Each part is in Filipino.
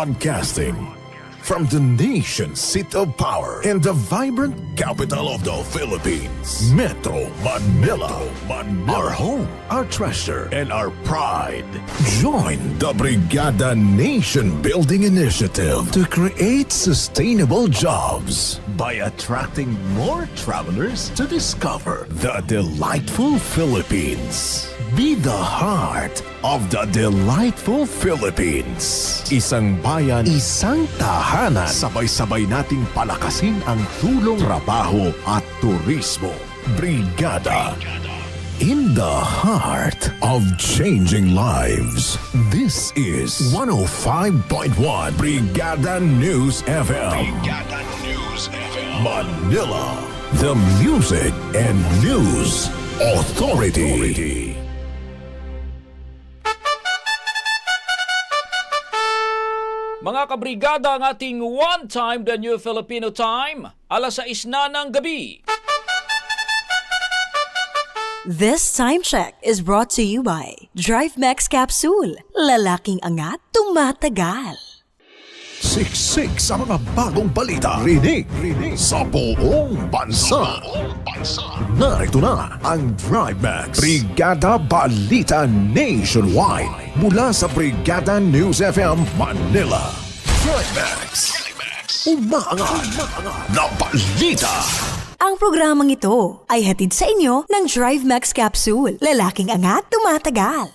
Broadcasting from the nation's seat of power and the vibrant capital of the Philippines, Metro Manila. Manila. Our home, our treasure, and our pride. Join the Brigada Nation Building Initiative to create sustainable jobs by attracting more travelers to discover the delightful Philippines. Be the heart of the delightful Philippines. Isang bayan, isang tahanan. Sabay-sabay nating palakasin ang tulong trabaho at turismo. Brigada. In the heart of changing lives. This is 105.1 Brigada News FM. Brigada News FM. Manila. The Music and News Authority. Mga kabrigada ang ating one time the new Filipino time, alas 6 na ng gabi. This time check is brought to you by Drive Max Capsule. Lalaking angat, tumatagal. Siksik sa mga bagong balita. Rinig, rinig sa buong bansa. Narito na ang Drive Max. Brigada Balita Nationwide. Mula sa Brigada News FM Manila. Drive Max. Umaangat na balita. Ang programang ito ay hatid sa inyo ng Drive Max Capsule. Lalaking angat, tumatagal.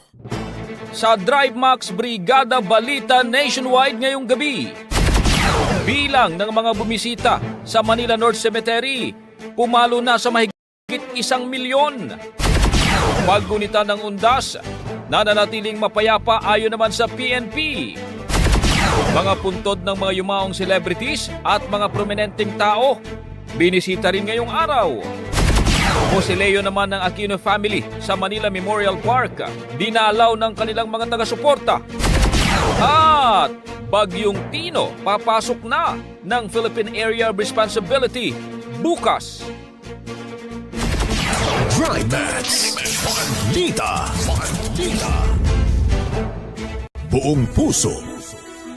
Sa Drive Max Brigada Balita Nationwide ngayong gabi. Bilang ng mga bumisita sa Manila North Cemetery, pumalo na sa mahigit isang milyon. Paggunita ng undas, nananatiling mapayapa ayon naman sa PNP. Mga puntod ng mga yumaong celebrities at mga prominenteng tao, binisita rin ngayong araw. Mosileo naman ng Aquino family sa Manila Memorial Park, dinalaw ng kanilang mga taga-suporta. At Bagyong Tino papasok na ng Philippine Area of Responsibility bukas. Drive Max. Balita. Balita. Buong puso.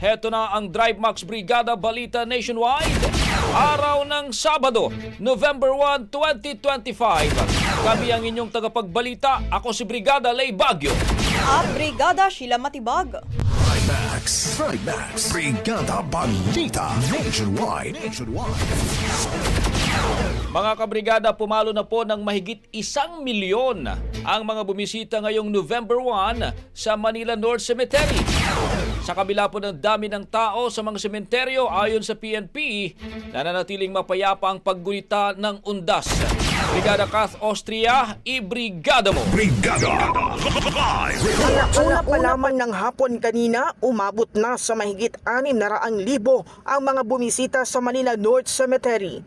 Heto na ang Drive Max Brigada Balita Nationwide. Araw ng Sabado, November 1, 2025. Kami ang inyong tagapagbalita. Ako si Brigada Lay Bagyo. At Brigada Sheila Matibag. Drive Max. Drive Max. Brigada Balita Nationwide. Nationwide. Mga kabrigada, pumalo na po ng mahigit isang milyon ang mga bumisita ngayong November 1 sa Manila North Cemetery. Sa kabila po ng dami ng tao sa mga sementeryo ayon sa PNP, nananatiling mapayapa ang paggunita ng undas. Brigada Kath Austria, ibrigada mo! Brigada. Live report. Una pa lamang ng hapon kanina, umabot na sa mahigit 600,000 ang mga bumisita sa Manila North Cemetery.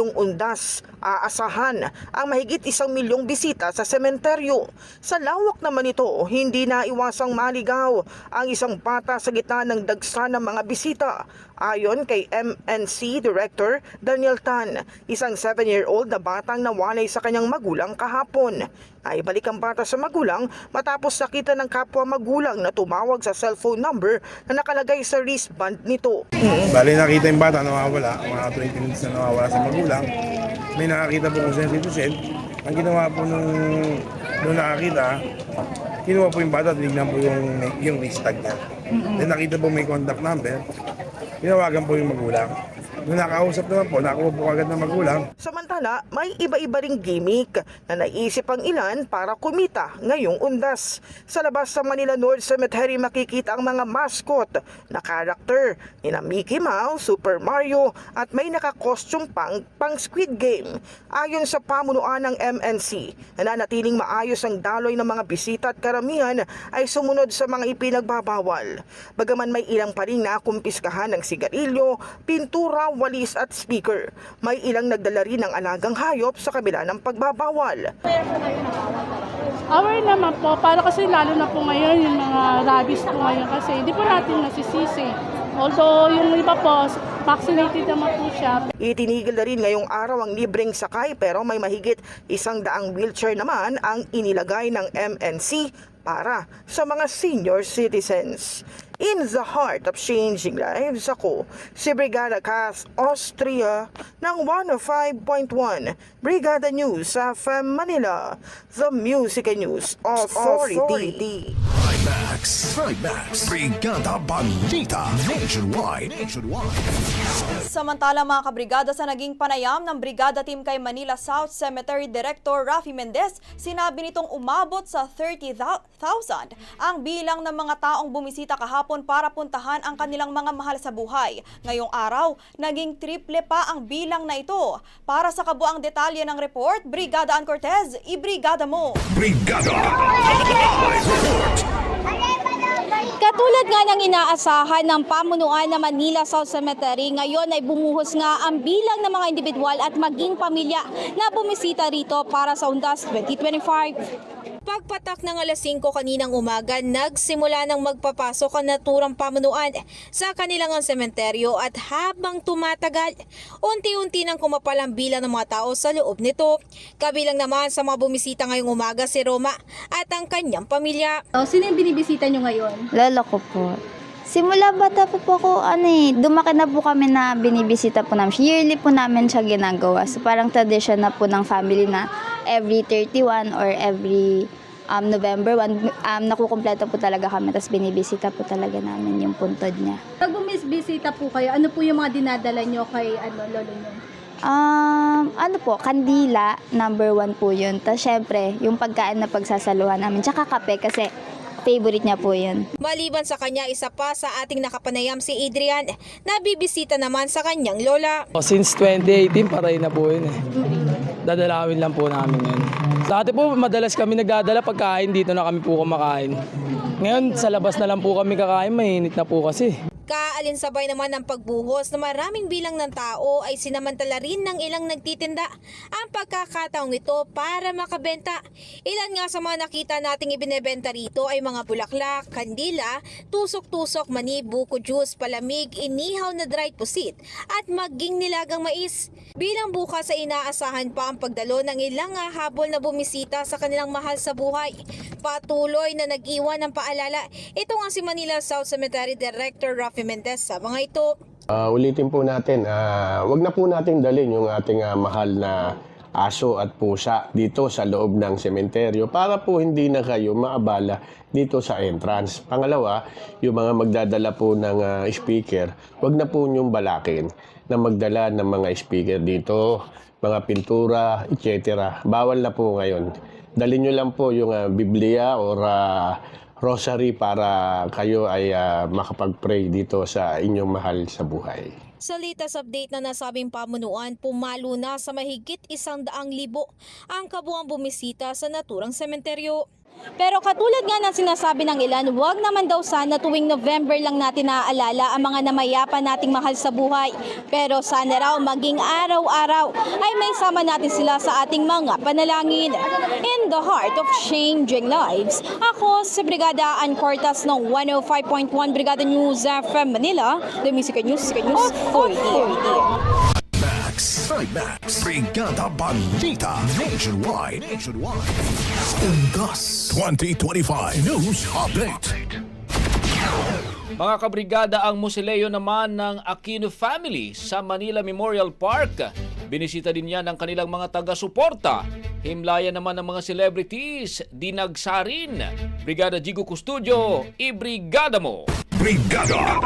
Ngayong undas, aasahan ang mahigit isang milyong bisita sa sementeryo. Sa lawak naman ito, hindi na iwasang maligaw ang isang bata sa gitna ng dagsa ng mga bisita. Ayon kay MNC Director Daniel Tan, isang 7-year-old na batang nawalay sa kanyang magulang kahapon. Ay balik ang bata sa magulang matapos nakita ng kapwa magulang na tumawag sa cellphone number na nakalagay sa wristband nito. Bali nakita yung bata nawawala, mga 20 minutes na nawawala sa magulang. May nakakita po kung send. Ang ginawa po nung, nung nakakita, kinuha po yung bata, tinignan po yung, yung wrist tag niya. Then nakita po may contact number, tinawagan po yung magulang. Nung nakausap naman po, nakuha po agad ng magulang. Samantala, may iba-iba ring gimmick na naisip ang ilan para kumita ngayong undas. Sa labas sa Manila North Cemetery makikita ang mga mascot na karakter ni na Mickey Mouse, Super Mario at may nakakostyum pang pang Squid Game. Ayon sa pamunuan ng MNC, nananatiling maayos ang daloy ng mga bisita at karamihan ay sumunod sa mga ipinagbabawal. Bagaman may ilang pa rin nakumpiskahan ng sigarilyo, pintura, walis at speaker. May ilang nagdala rin ng alagang hayop sa kabila ng pagbabawal. Aware naman po, para kasi lalo na po ngayon yung mga rabies po ngayon kasi hindi po natin nasisisi. Although yung iba po, vaccinated naman po siya. Itinigil na rin ngayong araw ang libreng sakay pero may mahigit isang daang wheelchair naman ang inilagay ng MNC para sa mga senior citizens. In the heart of changing lives ako, si Brigada Cass Austria ng 105.1 Brigada News sa FM Manila, the Music and News Authority. Trimax. Trimax. Brigada Balita. Nationwide. Nationwide. Samantala mga kabrigada sa naging panayam ng Brigada Team kay Manila South Cemetery Director Rafi Mendez, sinabi nitong umabot sa 30,000 ang bilang ng mga taong bumisita kahapon para puntahan ang kanilang mga mahal sa buhay. Ngayong araw, naging triple pa ang bilang na ito. Para sa kabuang detalye ng report, Brigada Ann Cortez, ibrigada mo! Brigada Live Report. Katulad nga ng inaasahan ng pamunuan ng Manila South Cemetery, ngayon ay bumuhos nga ang bilang ng mga individual at maging pamilya na bumisita rito para sa Undas 2025. Pagpatak ng alas 5 kaninang umaga, nagsimula ng magpapasok ang naturang pamunuan sa kanilang ang sementeryo at habang tumatagal, unti-unti nang kumapal ang bilang ng mga tao sa loob nito. Kabilang naman sa mga bumisita ngayong umaga si Roma at ang kanyang pamilya. sino yung binibisita nyo ngayon? Lolo ko po. Simula bata po po ako, ano eh, dumaki na po kami na binibisita po namin. Yearly po namin siya ginagawa. So parang tradition na po ng family na every 31 or every um, November 1, um, nakukumpleto po talaga kami. Tapos binibisita po talaga namin yung puntod niya. Pag bumisbisita po kayo, ano po yung mga dinadala nyo kay ano, lolo nyo? Um, ano po, kandila, number one po yun. Tapos syempre, yung pagkain na pagsasaluhan namin. Tsaka kape kasi favorite niya po yun. Maliban sa kanya, isa pa sa ating nakapanayam si Adrian na bibisita naman sa kanyang lola. O, Since 2018, paray na po yun eh. Dadalawin lang po namin yun. Dati po, madalas kami nagdadala pagkain dito na kami po kumakain. Ngayon, sa labas na lang po kami kakain, mainit na po kasi. Kaalinsabay naman ng pagbuhos na maraming bilang ng tao ay sinamantala rin ng ilang nagtitinda ang pagkakataong ito para makabenta. Ilan nga sa mga nakita nating ibinebenta rito ay mga bulaklak, kandila, tusok-tusok, mani, buko juice, palamig, inihaw na dried pusit at maging nilagang mais. Bilang bukas ay inaasahan pa ang pagdalo ng ilang habol na bumisita sa kanilang mahal sa buhay. Patuloy na nag-iwan ng paalala. Ito nga si Manila South Cemetery Director Rafi Mendez sa mga ito. Ah, ulitin po natin, ah, wag na po natin dalhin yung ating ah, mahal na aso at pusa dito sa loob ng sementeryo para po hindi na kayo maabala dito sa entrance. Pangalawa, yung mga magdadala po ng ah, speaker, wag na po niyong balakin na magdala ng mga speaker dito, mga pintura, etc. Bawal na po ngayon. Dalhin nyo lang po yung ah, Biblia or ah, rosary para kayo ay ah, makapag-pray dito sa inyong mahal sa buhay. Sa latest update na nasabing pamunuan, pumalo na sa mahigit isang daang libo ang kabuang bumisita sa naturang sementeryo. Pero katulad nga ng sinasabi ng ilan, wag naman daw sana tuwing November lang natin naaalala ang mga namayapa nating mahal sa buhay. Pero sana raw maging araw-araw ay may sama natin sila sa ating mga panalangin. In the heart of changing lives, ako si Brigada Ann Cortas ng 105.1 Brigada News FM Manila, the Music News, Music News, 40. 40. Trimax. Brigada Balita. Nationwide. Nationwide. Undas 2025 News Update. Mga kabrigada, ang musileo naman ng Aquino family sa Manila Memorial Park. Binisita din niya ng kanilang mga taga-suporta. Himlayan naman ng mga celebrities, dinagsarin. Brigada Jigo Custudio, ibrigada mo! Brigada!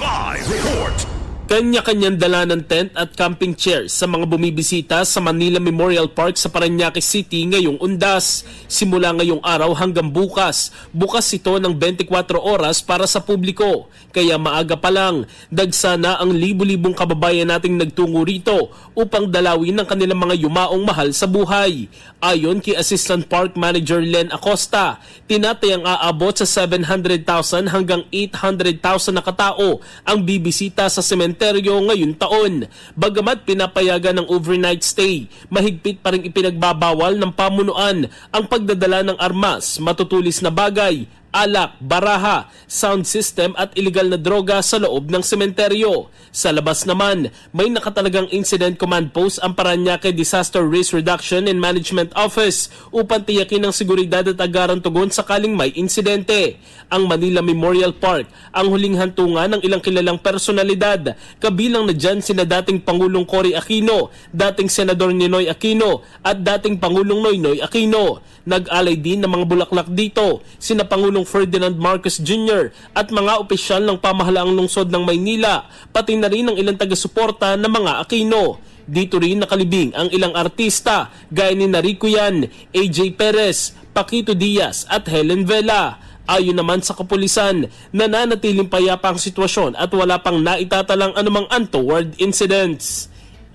Live report! Kanya-kanyang dala ng tent at camping chairs sa mga bumibisita sa Manila Memorial Park sa Parañaque City ngayong undas. Simula ngayong araw hanggang bukas. Bukas ito ng 24 oras para sa publiko. Kaya maaga pa lang, dagsana ang libu-libong kababayan nating nagtungo rito upang dalawin ng kanilang mga yumaong mahal sa buhay. Ayon kay Assistant Park Manager Len Acosta, tinatayang aabot sa 700,000 hanggang 800,000 na katao ang bibisita sa sementeryo ngayong taon. Bagamat pinapayagan ng overnight stay, mahigpit pa rin ipinagbabawal ng pamunuan ang pagdadala ng armas, matutulis na bagay, alak, baraha, sound system at illegal na droga sa loob ng sementeryo. Sa labas naman, may nakatalagang incident command post ang Paranaque Disaster Risk Reduction and Management Office upang tiyakin ang seguridad at agaran tugon sakaling may insidente. Ang Manila Memorial Park ang huling hantungan ng ilang kilalang personalidad, kabilang na dyan sina dating Pangulong Cory Aquino, dating Senador Ninoy Aquino at dating Pangulong Noynoy Aquino. Nag-alay din ng mga bulaklak dito, sina Pangulong Ferdinand Marcos Jr. at mga opisyal ng pamahalaang lungsod ng Maynila, pati na rin ang ilang taga-suporta ng mga Aquino. Dito rin nakalibing ang ilang artista gaya ni Narico AJ Perez, Paquito Diaz at Helen Vela. Ayon naman sa kapulisan, nananatiling payapa ang sitwasyon at wala pang naitatalang anumang untoward incidents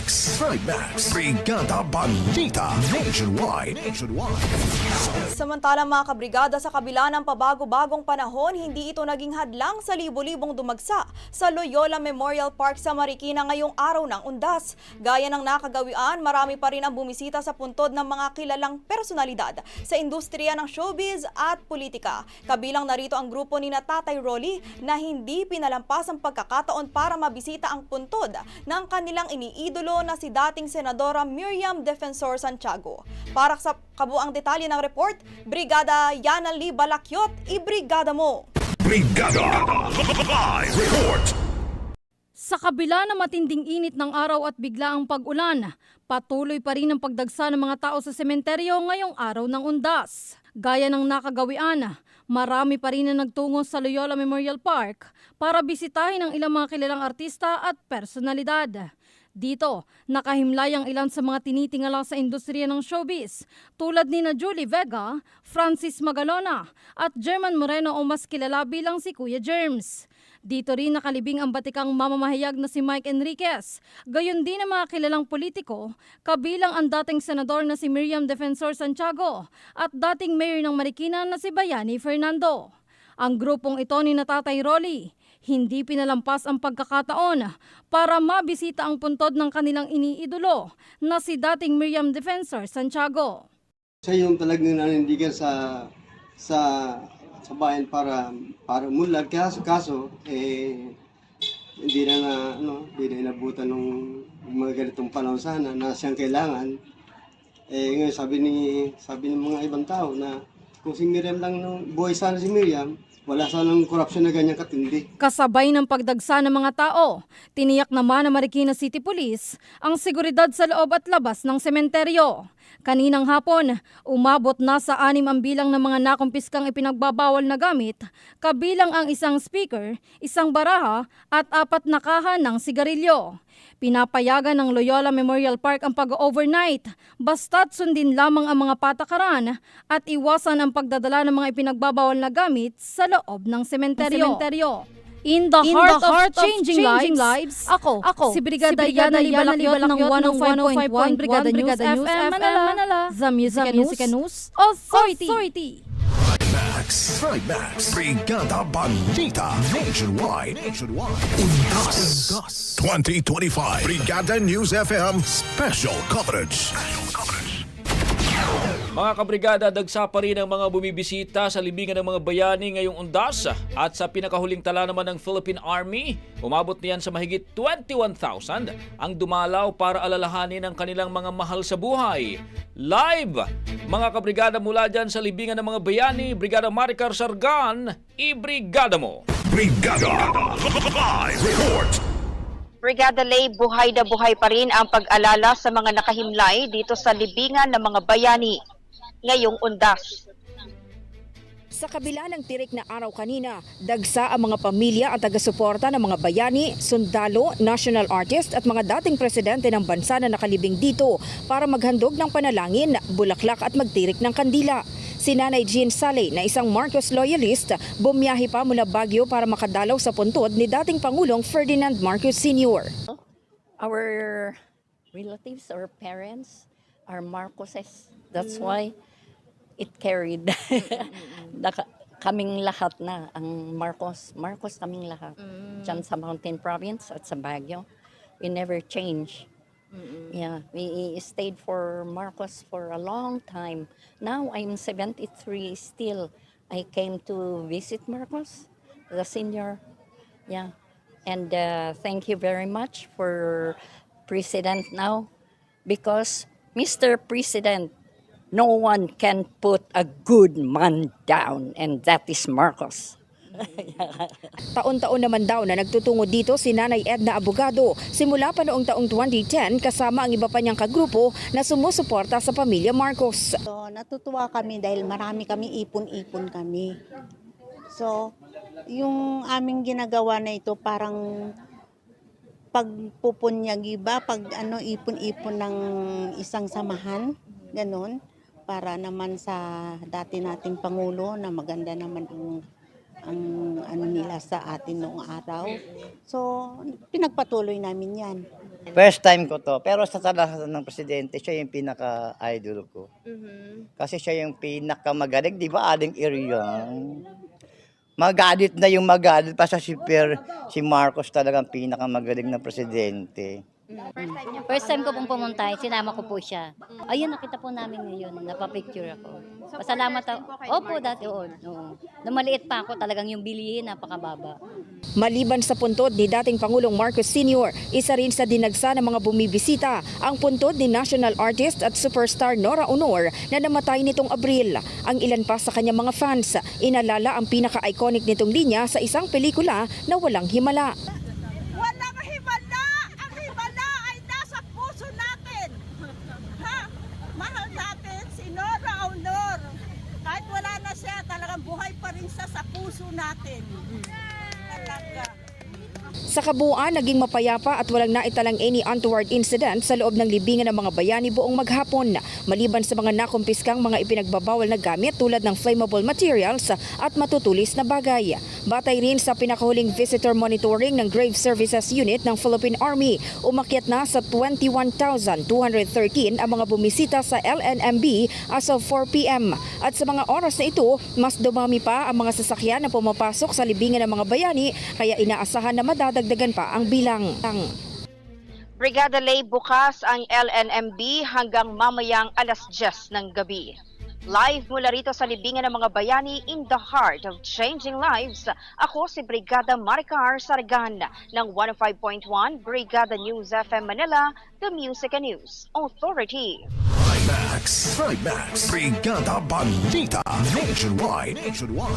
Max. Max. Brigada Balita. Nationwide. Nationwide. Samantala mga kabrigada sa kabila ng pabago-bagong panahon, hindi ito naging hadlang sa libo-libong dumagsa sa Loyola Memorial Park sa Marikina ngayong araw ng undas. Gaya ng nakagawian, marami pa rin ang bumisita sa puntod ng mga kilalang personalidad sa industriya ng showbiz at politika. Kabilang narito ang grupo ni na Tatay Rolly na hindi pinalampas ang pagkakataon para mabisita ang puntod ng kanilang iniidolo na si dating Senadora Miriam Defensor Santiago. Para sa kabuang detalye ng report, Brigada Yana Lee Balakyot, ibrigada mo! Brigada Live Report. Sa kabila ng matinding init ng araw at biglaang pag-ulan, patuloy pa rin ang pagdagsa ng mga tao sa sementeryo ngayong araw ng undas. Gaya ng nakagawian, marami pa rin na nagtungo sa Loyola Memorial Park para bisitahin ang ilang mga kilalang artista at personalidad. Dito, nakahimlay ang ilan sa mga tinitingala sa industriya ng showbiz tulad ni na Julie Vega, Francis Magalona at German Moreno o mas kilala bilang si Kuya Germs. Dito rin nakalibing ang batikang mamamahayag na si Mike Enriquez. Gayon din ang mga kilalang politiko, kabilang ang dating senador na si Miriam Defensor Santiago at dating mayor ng Marikina na si Bayani Fernando. Ang grupong ito ni Natatay Rolly, hindi pinalampas ang pagkakataon para mabisita ang puntod ng kanilang iniidolo na si dating Miriam Defensor Santiago. Siya yung talagang nanindigan sa sa sa bayan para para umunlad kaso kaso eh hindi na na ano hindi na inabutan ng mga ganitong panahon sana na siyang kailangan eh ngayon sabi ni sabi ng mga ibang tao na kung si Miriam lang ng buhay sana si Miriam wala sanang korupsyon na ganyan katindi. Kasabay ng pagdagsa ng mga tao, tiniyak naman ng Marikina City Police ang seguridad sa loob at labas ng sementeryo. Kaninang hapon, umabot na sa anim ang bilang ng mga nakumpiskang ipinagbabawal na gamit, kabilang ang isang speaker, isang baraha at apat na kaha ng sigarilyo. Pinapayagan ng Loyola Memorial Park ang pag-overnight, basta't sundin lamang ang mga patakaran at iwasan ang pagdadala ng mga ipinagbabawal na gamit sa loob ng sementeryo. In the, In heart, the heart of, changing, lives, ako, ako, si Brigada Yana Libalakyot ng 105.1 Brigada News FM Manila, The Music, Music and News Authority. Authority. Max. Trimax. Brigada Balita. Nationwide. Nationwide. Undas. 2025. Brigada News FM Special Coverage. Mga kabrigada, dagsa pa rin ang mga bumibisita sa libingan ng mga bayani ngayong undas at sa pinakahuling tala naman ng Philippine Army, umabot niyan sa mahigit 21,000 ang dumalaw para alalahanin ang kanilang mga mahal sa buhay. Live! Mga kabrigada mula dyan sa libingan ng mga bayani, Brigada Maricar Sargan, i-brigada mo! Brigada Live Report. Brigada Lay, buhay na buhay pa rin ang pag-alala sa mga nakahimlay dito sa libingan ng mga bayani ngayong undas. Sa kabila ng tirik na araw kanina, dagsa ang mga pamilya at taga-suporta ng mga bayani, sundalo, national artist at mga dating presidente ng bansa na nakalibing dito para maghandog ng panalangin, bulaklak at magtirik ng kandila. Si Nanay Jean Sale na isang Marcos loyalist, bumiyahe pa mula Baguio para makadalaw sa puntod ni dating Pangulong Ferdinand Marcos Sr. our relatives or parents are Marcoses. That's why it carried. Kaming lahat na ang Marcos. Marcos kaming lahat. Diyan sa Mountain Province at sa Baguio. We never change. Yeah, we stayed for Marcos for a long time. Now I'm 73 still. I came to visit Marcos, the senior. Yeah. And uh, thank you very much for President now because Mr. President, no one can put a good man down and that is Marcos. Taon-taon naman daw na nagtutungo dito si Nanay Edna Abogado simula pa noong taong 2010 kasama ang iba pa niyang kagrupo na sumusuporta sa pamilya Marcos. So, natutuwa kami dahil marami kami ipon-ipon kami. So, yung aming ginagawa na ito parang pagpupunyagi ba, pag ano, ipon-ipon ng isang samahan, ganun, para naman sa dati nating Pangulo na maganda naman ang ang ano nila sa atin noong araw. So, pinagpatuloy namin yan. First time ko to, pero sa talasan ng presidente, siya yung pinaka-idol ko. Kasi siya yung pinakamagaling, di ba, aling area. Magalit na yung magalit pa sa si Per, si Marcos talagang pinakamagaling na presidente. First time ko pong pumunta, sinama ko po siya. Ayun, nakita po namin ngayon, napapicture ako. Pasalamat ako. Opo, dati, oo. oo. Nung maliit pa ako, talagang yung bilihin, napakababa. Maliban sa puntod ni dating Pangulong Marcos Sr., isa rin sa dinagsa ng mga bumibisita ang puntod ni national artist at superstar Nora Honor na namatay nitong Abril. Ang ilan pa sa kanyang mga fans, inalala ang pinaka-iconic nitong linya sa isang pelikula na walang himala. Walang himala! Ang himala ay nasa puso natin! Ha? Mahal natin si Nora Honor. Kahit wala na siya, talagang siya sa puso natin. Sa kabuuan, naging mapayapa at walang naitalang any untoward incident sa loob ng libingan ng mga bayani buong maghapon. Maliban sa mga nakumpiskang mga ipinagbabawal na gamit tulad ng flammable materials at matutulis na bagay. Batay rin sa pinakahuling visitor monitoring ng Grave Services Unit ng Philippine Army, umakyat na sa 21,213 ang mga bumisita sa LNMB as of 4 p.m. At sa mga oras na ito, mas dumami pa ang mga sasakyan na pumapasok sa libingan ng mga bayani kaya inaasahan na madadagdagan pa ang bilang. Brigada Lay, bukas ang LNMB hanggang mamayang alas 10 ng gabi. Live mula rito sa libingan ng mga bayani in the heart of changing lives. Ako si Brigada Maricar Sargan ng 105.1 Brigada News FM Manila, the Music and News Authority. Max, Max, Brigada Balita Nationwide. Nationwide.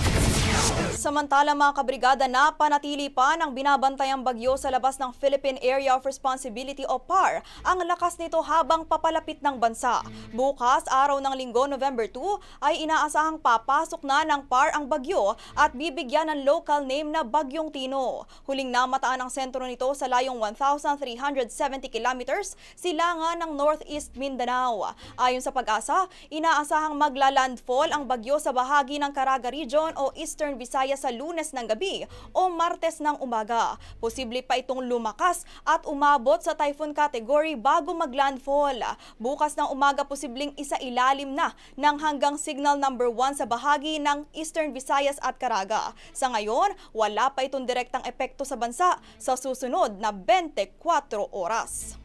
Samantala mga kabrigada na panatili pa ng binabantayang bagyo sa labas ng Philippine Area of Responsibility o PAR ang lakas nito habang papalapit ng bansa. Bukas, araw ng linggo, November 2, ay inaasahang papasok na ng PAR ang bagyo at bibigyan ng local name na Bagyong Tino. Huling namataan ang sentro nito sa layong 1,370 kilometers silangan ng Northeast Mindanao. Ayon sa pag-asa, inaasahang maglalandfall ang bagyo sa bahagi ng Caraga Region o Eastern Visayas sa lunes ng gabi o martes ng umaga. Posible pa itong lumakas at umabot sa typhoon category bago maglandfall. Bukas ng umaga posibleng isa ilalim na ng hanggang signal number 1 sa bahagi ng Eastern Visayas at Caraga. Sa ngayon, wala pa itong direktang epekto sa bansa sa susunod na 24 oras.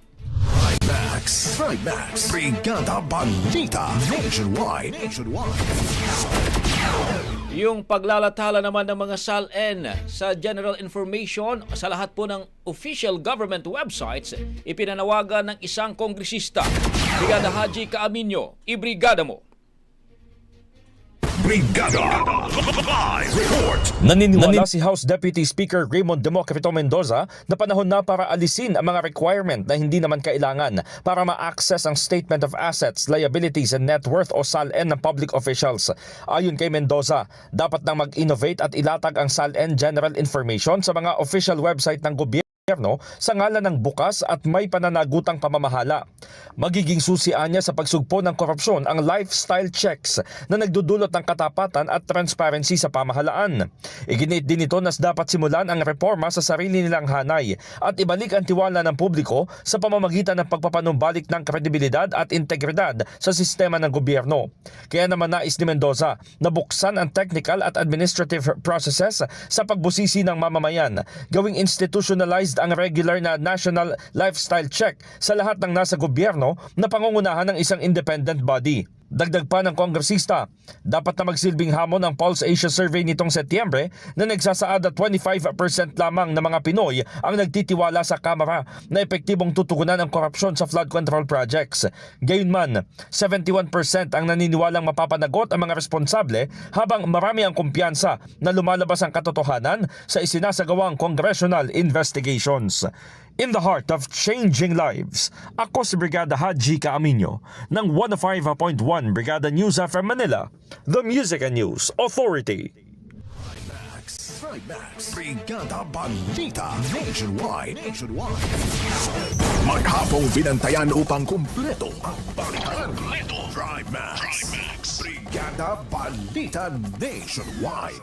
Max, Max, Brigada Balita Nationwide. Nationwide. Yung paglalathala naman ng mga SALN sa general information sa lahat po ng official government websites, ipinanawagan ng isang kongresista. Brigada Haji Kaaminyo, ibrigada mo. Brigada. Live Report. Naniniwala si House Deputy Speaker Raymond Democrito Mendoza na panahon na para alisin ang mga requirement na hindi naman kailangan para ma-access ang Statement of Assets, Liabilities and Net Worth o SALN ng public officials. Ayon kay Mendoza, dapat nang mag-innovate at ilatag ang SALN General Information sa mga official website ng gobyerno gobyerno sa ngalan ng bukas at may pananagutang pamamahala. Magiging susian niya sa pagsugpo ng korupsyon ang lifestyle checks na nagdudulot ng katapatan at transparency sa pamahalaan. Iginit din ito na dapat simulan ang reforma sa sarili nilang hanay at ibalik ang tiwala ng publiko sa pamamagitan ng pagpapanumbalik ng kredibilidad at integridad sa sistema ng gobyerno. Kaya naman nais ni Mendoza na buksan ang technical at administrative processes sa pagbusisi ng mamamayan, gawing institutionalized ang regular na national lifestyle check sa lahat ng nasa gobyerno na pangungunahan ng isang independent body. Dagdag pa ng kongresista, dapat na magsilbing hamon ang Pulse Asia Survey nitong Setyembre na nagsasaad na 25% lamang ng mga Pinoy ang nagtitiwala sa Kamara na epektibong tutugunan ang korupsyon sa flood control projects. Gayunman, 71% ang naniniwalang mapapanagot ang mga responsable habang marami ang kumpiyansa na lumalabas ang katotohanan sa isinasagawang congressional investigations. In the heart of changing lives, ako si Brigada Haji Kaaminyo ng 105.1 Brigada News FM Manila, the Music and News Authority. Max, Brigada Balita Nationwide. Nationwide. Maghapong binantayan upang kumpleto ang balitan. Drive Max. Brigada Balita Nationwide.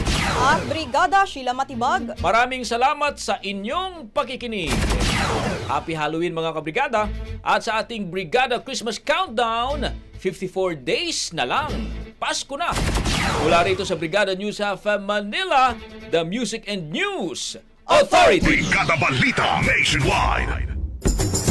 At Brigada Sheila Matibag. Maraming salamat sa inyong pakikinig. Happy Halloween mga kabrigada. At sa ating Brigada Christmas Countdown, 54 days na lang. Pasko na. Mula rito sa Brigada News FM Manila, the Music and News Authority. Brigada Balita Nationwide